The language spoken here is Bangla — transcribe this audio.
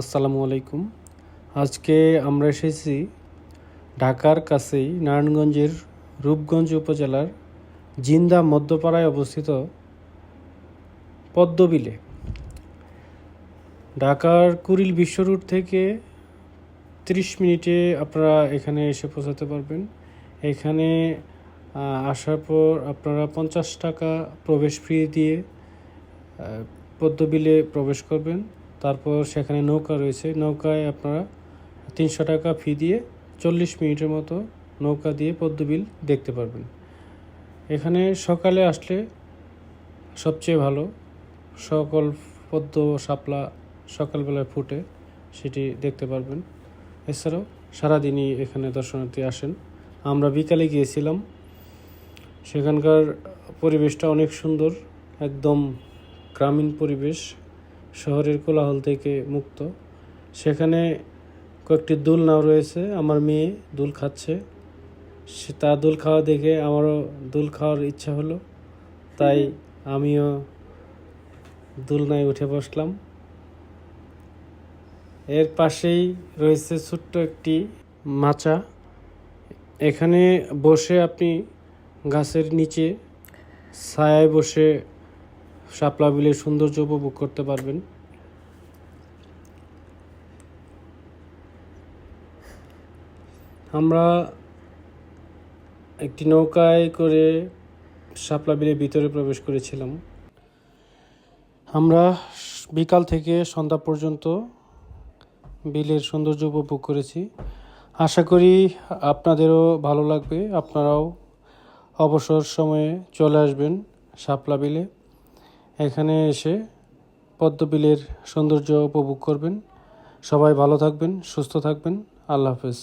আসসালামু আলাইকুম। আজকে আমরা এসেছি ঢাকার কাছেই নারায়ণগঞ্জের রূপগঞ্জ উপজেলার জিন্দা মধ্যপাড়ায় অবস্থিত পদ্মবিলে। ঢাকার কুড়িল বিশ্ব রুট থেকে তিরিশ মিনিটে আপনারা এখানে এসে পৌঁছাতে পারবেন। এখানে আসার পর আপনারা পঞ্চাশ টাকা প্রবেশ ফ্রি দিয়ে পদ্মবিলে প্রবেশ করবেন। তারপর সেখানে নৌকা রয়েছে। নৌকায় আপনারা তিনশো টাকা ফি দিয়ে চল্লিশ মিনিটের মতো নৌকা দিয়ে পদ্মবিল দেখতে পারবেন। এখানে সকালে আসলে সবচেয়ে ভালো সকল পদ্ম শাপলা সকালবেলায় ফুটে সেটি দেখতে পারবেন। এছাড়াও সারাদিনই এখানে দর্শনার্থী আসেন। আমরা বিকালে গিয়েছিলাম। সেখানকার পরিবেশটা অনেক সুন্দর, একদম গ্রামীণ পরিবেশ। শহরের কোলাহল থেকে মুক্ত। সেখানে কয়েকটি দোলনাও রয়েছে। আমার মেয়ে দুল খাচ্ছে। সে তার দুল খাওয়া দেখে আমারও দুল খাওয়ার ইচ্ছা হলো। তাই আমিও দোলনায় উঠে বসলাম। এর পাশেই রয়েছে ছোট্ট একটি মাচা। এখানে বসে আপনি গাছের নিচে ছায়ায় বসে শাপলা বিলের সৌন্দর্য উপভোগ করতে পারবেন। আমরা একটি নৌকায় করে শাপলা বিলের ভিতরে প্রবেশ করেছিলাম। আমরা বিকাল থেকে সন্ধ্যা পর্যন্ত বিলের সৌন্দর্য উপভোগ করেছি। আশা করি আপনাদেরও ভালো লাগবে। আপনারাও অবসর সময়ে চলে আসবেন শাপলা বিলে। এখানে এসে পদ্মবিলের সৌন্দর্য উপভোগ করবেন। সবাই ভালো থাকবেন সুস্থ থাকবেন। আল্লাহ হাফেজ।